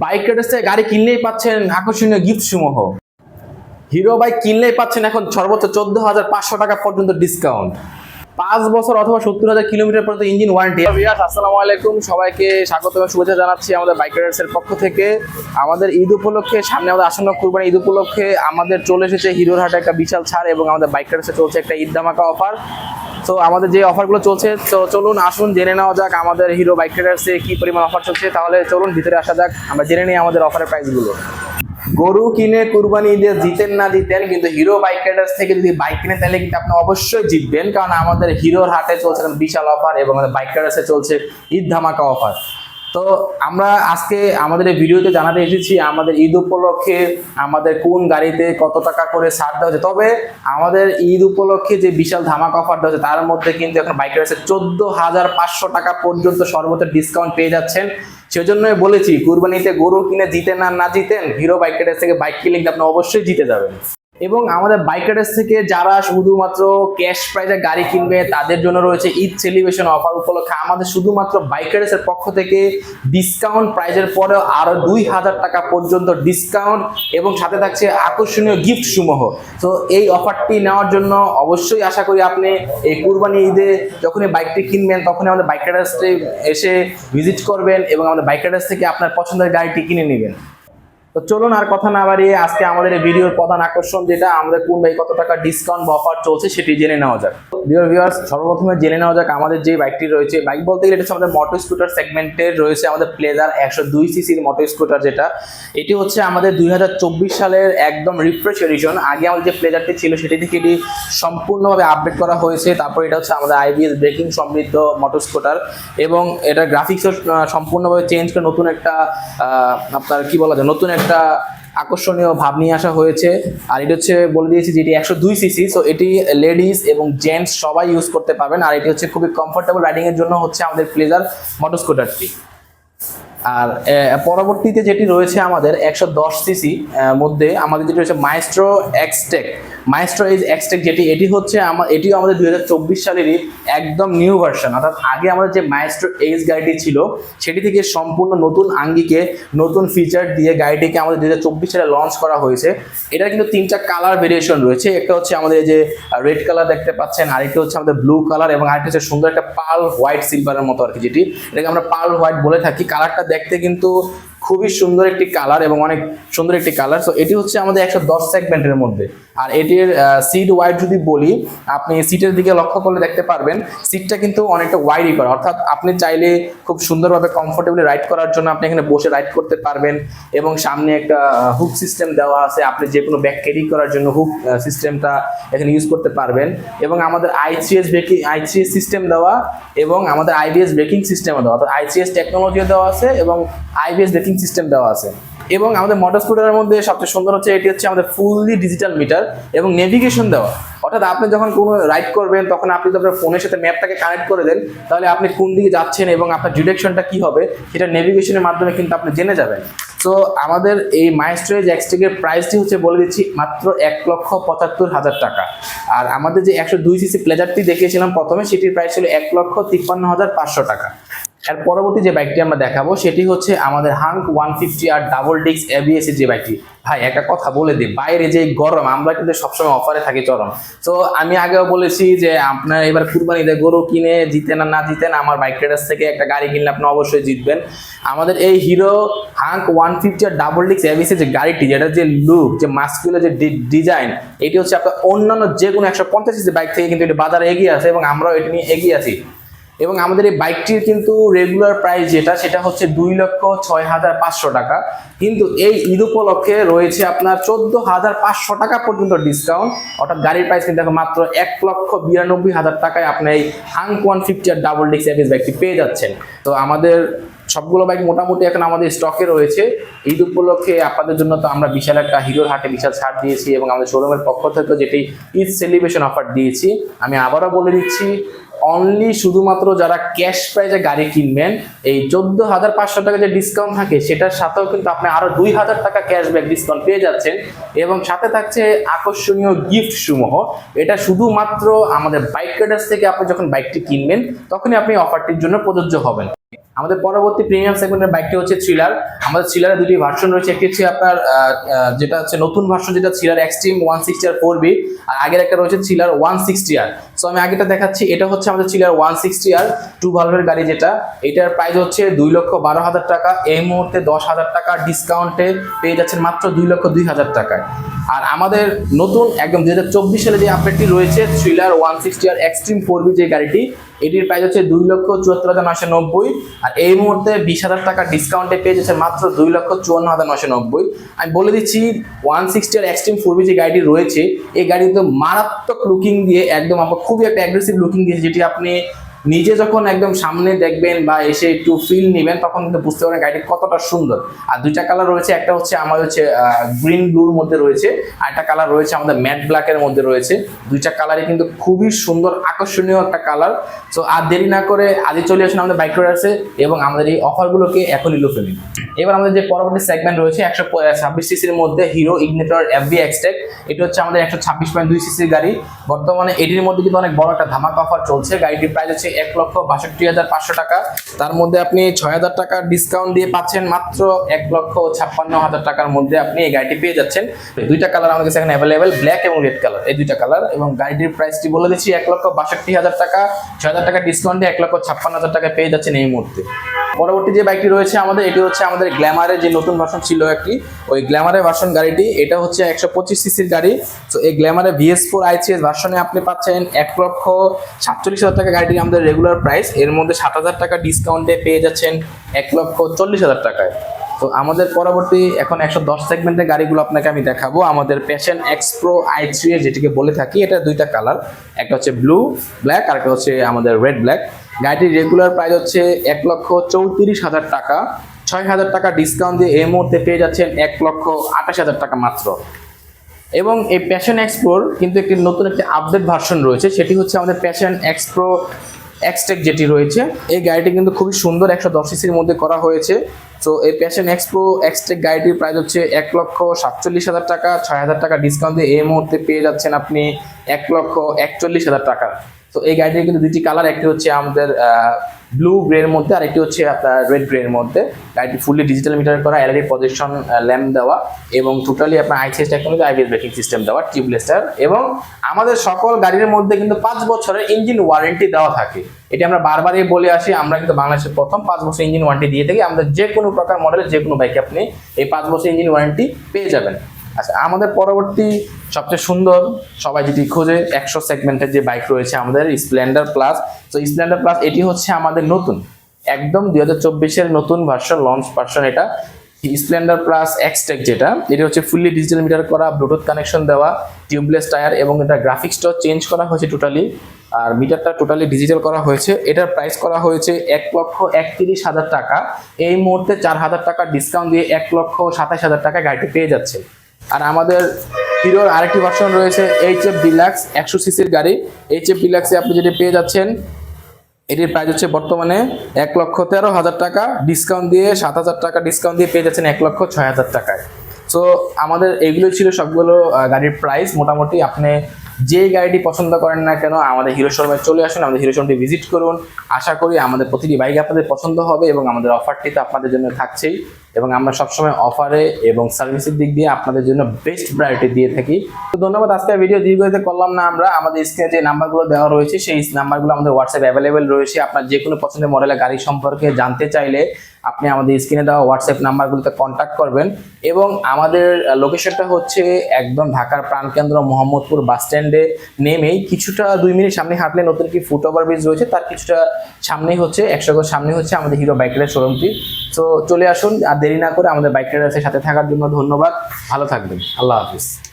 Bike riders থেকে গাড়ি কিনলেই পাচ্ছেন আকর্ষণীয় গিফট সমূহ। হিরো বাইক কিনলেই পাচ্ছেন এখন সর্বোচ্চ চোদ্দ হাজার পাঁচশো টাকা পর্যন্ত ডিসকাউন্ট পাঁচ বছর অথবা সত্তর হাজার কিলোমিটার পর্যন্ত ইঞ্জিন ওয়ারেন্টি আসসালামু আলাইকুম। সবাইকে স্বাগত এবং শুভেচ্ছা জানাচ্ছি আমাদের বাইক রাইডার্সের পক্ষ থেকে। আমাদের ঈদ উপলক্ষে, সামনে আমাদের আসন্ন কুরবানি ঈদ উপলক্ষে আমাদের চলে এসেছে হিরোর হাটে একটা বিশাল ছাড় এবং আমাদের বাইক রাইডার্সে চলছে একটা ঈদ ধামাকা অফার তো আমাদের যে অফারগুলো চলছে, তো চলুন আসুন, জেনে নেওয়া যাক আমাদের হিরো বাইক রাইডার্সে কী পরিমাণ অফার চলছে। তাহলে চলুন, ভিতরে আসা যাক, আমরা জেনে নিই আমাদের অফারের প্রাইসগুলো গরু কিনে কুরবানি ঈদে জিতেন না দিতেন, কিন্তু হিরো বাইক রাইডার্স থেকে যদি বাইক কিনে, তাহলে কিন্তু আপনি অবশ্যই জিতবেন, কারণ আমাদের হিরোর হাটে চলছে বিশাল অফার এবং বাইক রাইডার্সে চলছে ঈদ ধামাকা অফার তো আমরা আজকে আমাদের এই ভিডিওতে জানাতে এসেছি আমাদের ঈদ উপলক্ষে আমাদের কোন গাড়িতে কত টাকা করে ছাড় দেওয়া হচ্ছে তবে আমাদের ঈদ উপলক্ষে যে বিশাল ধামাকা অফার দেওয়া হচ্ছে তার মধ্যে কিন্তু এখন বাইক রাইডার্সে চোদ্দ হাজার পাঁচশো টাকা পর্যন্ত সর্বোচ্চ ডিসকাউন্ট পেয়ে যাচ্ছেন। সেজন্যই বলেছি, কুরবানিতে গরু কিনে জিতেন আর না জিতেন, হিরো বাইক রাইডার্স থেকে বাইক কিনলে আপনি অবশ্যই জিতে যাবেন। এবং আমাদের বাইক রাইডার্স থেকে যারা শুধুমাত্র ক্যাশ প্রাইজে গাড়ি কিনবে, তাদের জন্য রয়েছে ঈদ সেলিব্রেশন অফার উপলক্ষে। আমাদের শুধুমাত্র বাইক রাইডার্সের পক্ষ থেকে ডিসকাউন্ট প্রাইজের পরেও আরও দুই হাজার টাকা পর্যন্ত ডিসকাউন্ট এবং সাথে থাকছে আকর্ষণীয় গিফট সমূহ। তো এই অফারটি নেওয়ার জন্য অবশ্যই আশা করি আপনি এই কুরবানি ঈদে যখনই বাইকটি কিনবেন, তখনই আমাদের বাইক এসে ভিজিট করবেন এবং আমাদের বাইক রাইডার্স থেকে আপনার পছন্দের গাড়িটি কিনে নেবেন। তো চলুন আর কথা না বাড়িয়ে আজকে আমাদের এই ভিডিওর প্রধান আকর্ষণ যেটা, আমাদের কোন ভাই কত টাকা ডিসকাউন্ট বা অফার চলছে সেটি জেনে নেওয়া যাক। ডিয়ার ভিউয়ার্স সর্বপ্রথমে জেনে নেওয়া যাক আমাদের যে বাইকটি রয়েছে। বাইক বলতে গেলে এটা আমাদের মোটর স্কুটার সেগমেন্টের রয়েছে আমাদের প্লেজার একশো দুই সিসির মোটর স্কুটার যেটা। এটি হচ্ছে আমাদের দুই হাজার চব্বিশ সালের একদম রিফ্রেশ এডিশন আগে আমাদের যে প্লেজারটি ছিল সেটি থেকে এটি সম্পূর্ণভাবে আপডেট করা হয়েছে। তারপর এটা হচ্ছে আমাদের আইবিএস ব্রেকিং সমৃদ্ধ মোটর স্কুটার এবং এটা গ্রাফিক্সও সম্পূর্ণভাবে চেঞ্জ করে নতুন একটা আপনার কি বলা যায়, নতুন একটা আকর্ষণীয় ভাব নিয়ে আসা হয়েছে। আর এটা হচ্ছে বলে দিয়েছি যে এটি একশো দুই সিসি সো এটি লেডিস এবং জেন্টস সবাই ইউজ করতে পারবেন। আর এটি হচ্ছে খুবই কমফোর্টেবল রাইডিংয়ের জন্য হচ্ছে আমাদের প্লেজার মোটর স্কুটারটি আর পরবর্তীতে যেটি রয়েছে আমাদের একশো দশ সিসি মধ্যে আমাদের যেটি রয়েছে Maestro Xtec. Maestro is Xtec যেটি, এটি হচ্ছে আমার এটিও আমাদের দুই হাজার চব্বিশ সালেরই একদম নিউ ভার্সন। অর্থাৎ আগে আমাদের যে মাইস্ট্রো এইচ গাড়িটি ছিল, সেটি থেকে সম্পূর্ণ নতুন আঙ্গিকে, নতুন ফিচার দিয়ে গাড়িটিকে আমাদের দুই হাজার চব্বিশ সালে লঞ্চ করা হয়েছে। এটার কিন্তু তিনটা কালার ভেরিয়েশন রয়েছে। একটা হচ্ছে আমাদের যে রেড কালার দেখতে পাচ্ছেন আরেকটা হচ্ছে আমাদের ব্লু কালার এবং আরেকটা হচ্ছে সুন্দর একটা পার্ল হোয়াইট সিলভারের মতো আর কি যেটি। এটাকে আমরা পাল হোয়াইট বলে থাকি। কালারটা দেখতে কিন্তু খুবই সুন্দর একটি কালার এবং অনেক সুন্দর একটি কালার সো এটি হচ্ছে আমাদের একশো দশ সেগমেন্টের মধ্যে। আর এটির সিট ওয়াইড যদি বলি, আপনি সিটের দিকে লক্ষ্য করলে দেখতে পারবেন সিটটা কিন্তু অনেকটা ওয়াইডই করা। অর্থাৎ আপনি চাইলে খুব সুন্দরভাবে কমফোর্টেবলি রাইড করার জন্য আপনি এখানে বসে রাইড করতে পারবেন এবং সামনে একটা হুক সিস্টেম দেওয়া আছে। আপনি যে কোনো ব্যাগ ক্যারি করার জন্য হুক সিস্টেমটা এখানে ইউজ করতে পারবেন। এবং আমাদের আইসিএস ব্রেকিং আইসিএস সিস্টেম দেওয়া এবং আমাদের আইবিএস ব্রেকিং সিস্টেমও দেওয়া। অর্থাৎ আইসিএস টেকনোলজিও দেওয়া আছে এবং আইবিএস ব্রেকিং সিস্টেম দেওয়া আছে। এবং আমাদের মোটর স্কুটারের মধ্যে সবচেয়ে সুন্দর হচ্ছে এটি হচ্ছে আমাদের ফুললি ডিজিটাল মিটার এবং নেভিগেশন দেওয়া। অর্থাৎ আপনি যখন কোনো রাইড করবেন, তখন আপনি যদি আপনার ফোনের সাথে ম্যাপটাকে কানেক্ট করে দেন, তাহলে আপনি কোন দিকে যাচ্ছেন এবং আপনার ডিরেকশনটা কি হবে, সেটা নেভিগেশনের মাধ্যমে কিন্তু আপনি জেনে যাবেন। তো আমাদের এই মাইস্ট্রেজ এক্সটেকের প্রাইসটি হচ্ছে বলে দিচ্ছি মাত্র এক লক্ষ পঁচাত্তর হাজার টাকা। আর আমাদের যে একশো দুই সিসি প্লেজারটি দেখিয়েছিলাম প্রথমে, সেটির প্রাইস ছিল এক লক্ষ তিপ্পান্ন হাজার পাঁচশো টাকা। এর পরবর্তী যে বাইকটি আমরা দেখাবো, সেটি হচ্ছে আমাদের Hunk one fifty R double ডিক্স এবিএস এর যে বাইকটি ভাই, একটা কথা বলে দিই, বাইরে যে গরম, আমরা কিন্তু সবসময় অফারে থাকি চরম। তো আমি আগেও বলেছি যে আপনার এবার কুরবানিতে গরু কিনে জিতেন না জিতেন, আমার বাইক রাইডার্স থেকে একটা গাড়ি কিনলে আপনি অবশ্যই জিতবেন। আমাদের এই Hero Hunk one fifty R double ডিক্স এবিএস যে গাড়িটি যেটা যে লুক যে মাস্কুলার যে ডিজাইন এটি হচ্ছে আপনার অন্যান্য যে কোনো একশো পঞ্চাশ বাইক থেকে কিন্তু এটি বাজারে এগিয়ে আছে এবং আমরাও এটি নিয়ে এগিয়ে আছি এবং আমাদের এই বাইকটির কিন্তু রেগুলার প্রাইস যেটা, সেটা হচ্ছে দুই লক্ষ ছয় হাজার পাঁচশো টাকা। কিন্তু এই ঈদ উপলক্ষে রয়েছে আপনার চোদ্দ হাজার পাঁচশো টাকা পর্যন্ত ডিসকাউন্ট অর্থাৎ গাড়ির প্রাইস কিন্তু এখন মাত্র এক লক্ষ বিরানব্বই হাজার টাকায় আপনি এই Hunk one fifty R double ডিক্স এভিস বাইকটি পেয়ে যাচ্ছেন। তো আমাদের সবগুলো বাইক মোটামুটি এখন আমাদের স্টকে রয়েছে। ঈদ উপলক্ষে আপনাদের জন্য তো আমরা বিশাল একটা হিরোর হাটে বিশাল ছাড় দিয়েছি এবং আমাদের শোরুমের পক্ষ থেকে যেটি ঈদ সেলিব্রেশন অফার দিয়েছি। আমি আবারও বলে দিচ্ছি অনলি শুধুমাত্র যারা ক্যাশ প্রাইজে গাড়ি কিনবেন, এই চোদ্দ হাজার পাঁচশো টাকা যে ডিসকাউন্ট থাকে, সেটার সাথেও কিন্তু আপনি আরও দুই হাজার টাকা ক্যাশব্যাক ডিসকাউন্ট পেয়ে যাচ্ছেন। এবং সাথে থাকছে আকর্ষণীয় গিফট সমূহ। এটা শুধুমাত্র আমাদের বাইক রাইডার্স থেকে আপনি যখন বাইকটি কিনবেন, তখনই আপনি অফারটির জন্য প্রযোজ্য হবেন। আমাদের পরবর্তী প্রিমিয়াম সেগমেন্টের বাইকটি হচ্ছে থ্রিলার আমাদের থ্রিলারের দুটি ভার্সন রয়েছে। একটি হচ্ছে আপনার যেটা হচ্ছে নতুন ভার্সন যেটা thriller extreme one sixty R four V আর আগের একটা রয়েছে thriller one sixty R so আমি আগেটা দেখাচ্ছি। এটা হচ্ছে আমাদের thriller one sixty R two ভালভের গাড়ি যেটা। এটার প্রাইস হচ্ছে দুই লক্ষ বারো হাজার টাকা। এই মুহূর্তে দশ হাজার টাকা ডিসকাউন্টে পেয়ে যাচ্ছেন মাত্র দুই লক্ষ দুই হাজার টাকায়। আর আমাদের নতুন, একদম দুই হাজার চব্বিশ সালে যে আপডেটটি রয়েছে thriller one sixty R extreme four V যে গাড়িটি, এটির প্রাইস হচ্ছে দুই লক্ষ চুয়াত্তর হাজার নশো নব্বই। আর এই মুহূর্তে বিশ হাজার টাকা ডিসকাউন্টে পেয়ে যাচ্ছে মাত্র দুই লক্ষ চুয়ান্ন হাজার নশো নব্বই। আমি বলে দিচ্ছি one sixty R extreme four যে গাড়িটি রয়েছে, এই গাড়ি একদম মারাত্মক লুকিং দিয়ে, একদম আমার খুবই একটা অ্যাগ্রেসিভ লুকিং দিয়েছে যেটি আপনি নিজে যখন একদম সামনে দেখবেন বা এসে একটু ফিল নেবেন, তখন কিন্তু বুঝতে পারবেন গাড়িটি কতটা সুন্দর। আর দুইটা কালার রয়েছে, একটা হচ্ছে আমাদের হচ্ছে গ্রিন ব্লুর মধ্যে রয়েছে, আর একটা কালার রয়েছে আমাদের ম্যাট ব্ল্যাকের মধ্যে রয়েছে। দুইটা কালারই কিন্তু খুবই সুন্দর, আকর্ষণীয় একটা কালার সো আর দেরি না করে আজই চলে আসুন আমাদের বাইক রাইডার্সে এবং আমাদের এই অফারগুলোকে এখনই লুফে নিন। এবার আমাদের যে পরবর্তী সেগমেন্ট রয়েছে, একশো ছাব্বিশ সিসির মধ্যে হিরো ইগনিটর এফবি এক্সটেক এটি হচ্ছে আমাদের একশো ছাব্বিশ পয়েন্ট দুই সিসির গাড়ি। বর্তমানে এটির মধ্যে কিন্তু অনেক বড় একটা ধামাকা অফার চলছে। গাড়িটির প্রাইস হচ্ছে এক লক্ষ বাষট্টি হাজার পাঁচশো টাকা। তার মধ্যে আপনি ছয় হাজার টাকা ডিসকাউন্ট দিয়ে পাচ্ছেন মাত্র এক লক্ষ ছাপ্পান্ন হাজার টাকার মধ্যে আপনি এই গাড়িটি পেয়ে যাচ্ছেন। দুইটা কালার আমাদের কাছে এখানে অ্যাভেলেবেল ব্ল্যাক এবং রেড কালার এই দুইটা কালার এবং গাড়িটির প্রাইসটি বলে দিচ্ছি এক লক্ষ বাষট্টি হাজার টাকা। ছয় হাজার টাকা ডিসকাউন্ট দিয়ে এক লক্ষ ছাপ্পান্ন হাজার টাকা পেয়ে যাচ্ছেন এই মুহূর্তে। পরবর্তী যে বাইকটি রয়েছে আমাদের, এটি হচ্ছে আমাদের গ্ল্যামারের যে নতুন ভার্সন ছিল একটি, ওই গ্ল্যামারের ভার্সন গাড়িটি, এটা হচ্ছে একশো পঁচিশ সিসির গাড়ি। তো এই গ্ল্যামারের ভিএস ফোর আইসিএস ভার্সনে আপনি পাচ্ছেন এক লক্ষ সাতচল্লিশ হাজার টাকা গাড়িটি আমাদের রেগুলার প্রাইস এর মধ্যে সাত হাজার টাকা ডিসকাউন্টে পেয়ে যাচ্ছেন এক লক্ষ চল্লিশ হাজার টাকায়। তো আমাদের পরবর্তী এখন একশো দশ সেগমেন্টের গাড়িগুলো আপনাকে আমি দেখাবো। আমাদের প্যাশন এক্সপ্রো আই থ্রি যেটিকে বলে থাকি, এটা দুইটা কালার একটা হচ্ছে ব্লু ব্ল্যাক আর একটা হচ্ছে আমাদের রেড ব্ল্যাক গাড়িটির রেগুলার প্রাইস হচ্ছে এক লক্ষ চৌত্রিশ হাজার টাকা। ছয় হাজার টাকা ডিসকাউন্ট দিয়ে এই মুহূর্তে পেয়ে যাচ্ছেন এক লক্ষ আঠাশ হাজার টাকা মাত্র। এবং এই প্যাশন এক্সপ্লোর কিন্তু একটি নতুন একটি আপডেট ভার্সন রয়েছে। সেটি হচ্ছে আমাদের প্যাশন এক্সপ্রো এক্সটেক যেটি রয়েছে। এই গাড়িটি কিন্তু খুবই সুন্দর, একশো দশ সিসির মধ্যে করা হয়েছে। তো এই প্যাশন এক্সপ্রো এক্সটেক গাড়িটির প্রাইস হচ্ছে এক লক্ষ সাতচল্লিশ হাজার টাকা, ছয় হাজার টাকা ডিসকাউন্ট দিয়ে এই মুহূর্তে পেয়ে যাচ্ছেন আপনি। এক লক্ষ একচল্লিশ হাজার টাকা। তো এই গাড়িটির কিন্তু দুইটি কালার একটি হচ্ছে আমাদের ব্লু গ্রের মধ্যে, আর একটি হচ্ছে আপনার রেড গ্রের মধ্যে। গাড়িটি ফুললি ডিজিটাল মিটার করা এলইডি প্রজেকশন ল্যাম্প দেওয়া এবং টোটালি আপনার ICS technology IBS braking system দেওয়া টিউবলেস্টার এবং আমাদের সকল গাড়ির মধ্যে কিন্তু পাঁচ বছরের ইঞ্জিন ওয়ারেন্টি দেওয়া থাকে। এটি আমরা বারবারই বলে আসি, আমরা কিন্তু বাংলাদেশের প্রথম পাঁচ বছর ইঞ্জিন ওয়ারেন্টি দিয়ে থাকি। আমাদের যে কোনো প্রকার মডেলের যে কোনো বাইকে আপনি এই পাঁচ বছর ইঞ্জিন ওয়ারেন্টি পেয়ে যাবেন। আচ্ছা আমাদের পরবর্তী সবচেয়ে সুন্দর, সবাই যেটি খোঁজে, একশো সেগমেন্টের যে বাইক রয়েছে আমাদের স্প্লেন্ডার প্লাস তো স্প্লেন্ডার প্লাস এটি হচ্ছে আমাদের নতুন, একদম দুই হাজার চব্বিশের নতুন ভার্সন লঞ্চ ভার্সন এটা। স্প্লেন্ডার প্লাস এক্সটেক যেটা, এটি হচ্ছে ফুললি ডিজিটাল মিটার করা ব্লুটুথ কানেকশন দেওয়া টিউবলেস টায়ার এবং এটা গ্রাফিক্সটা চেঞ্জ করা হয়েছে টোটালি আর মিটারটা টোটালি ডিজিটাল করা হয়েছে। এটার প্রাইস করা হয়েছে এক লক্ষ একত্রিশ হাজার টাকা। এই মুহূর্তে চার হাজার টাকা ডিসকাউন্ট দিয়ে এক লক্ষ সাতাশ হাজার টাকা গাড়িটি পেয়ে যাচ্ছে। আর আমাদের হিরোর আরেকটি ভার্সন রয়েছে এইচ এফ ডিলাক্স একশো সিসির গাড়ি। এইচ এফ ডিলাক্সে আপনি যেটি পেয়ে যাচ্ছেন, এটির প্রাইস হচ্ছে বর্তমানে এক লক্ষ তেরো হাজার টাকা। ডিসকাউন্ট দিয়ে, সাত হাজার টাকা ডিসকাউন্ট দিয়ে পেয়ে যাচ্ছেন এক লক্ষ ছয় হাজার টাকায়। সো আমাদের এগুলো ছিল সবগুলো গাড়ির প্রাইস মোটামুটি আপনি যে গাড়িটি পছন্দ করেন না কেন, আমাদের হিরো শোরুমে চলে আসুন, আমাদের হিরো শোরুমটি ভিজিট করুন। আশা করি আমাদের প্রতিটি বাইক আপনাদের পছন্দ হবে এবং আমাদের অফারটি তো আপনাদের জন্য থাকছেই। এবং আমরা সবসময় অফারে এবং সার্ভিসের দিক দিয়ে আপনাদের জন্য বেস্ট প্রায়োরিটি দিয়ে থাকি। তো ধন্যবাদ, আজকে ভিডিও দীর্ঘতে করলাম না আমরা। আমাদের স্ক্রিনে যে নাম্বারগুলো দেওয়া রয়েছে, সেই নাম্বারগুলো আমাদের হোয়াটসঅ্যাপ অ্যাভেলেবেল রয়েছে। আপনার যে কোনো পছন্দের মডেলের গাড়ি সম্পর্কে জানতে চাইলে আপনি আমাদের স্ক্রিনে দেওয়া হোয়াটসঅ্যাপ নাম্বারগুলোতে কন্ট্যাক্ট করবেন। এবং আমাদের লোকেশনটা হচ্ছে একদম ঢাকার প্রাণকেন্দ্র মোহাম্মদপুর বাস স্ট্যান্ডে নেমেই কিছুটা দুই মিনিট সামনে হাঁটলে নতুন কি ফুট ওভার ব্রিজ রয়েছে, তার কিছুটা সামনেই হচ্ছে, একশো সামনে হচ্ছে আমাদের হিরো বাইকের শোরুমটি তো চলে আসুন, আর দেরি না করে আমাদের বাইক রাইডার্সের সাথে থাকার জন্য ধন্যবাদ। ভালো থাকবেন। আল্লাহ হাফিজ।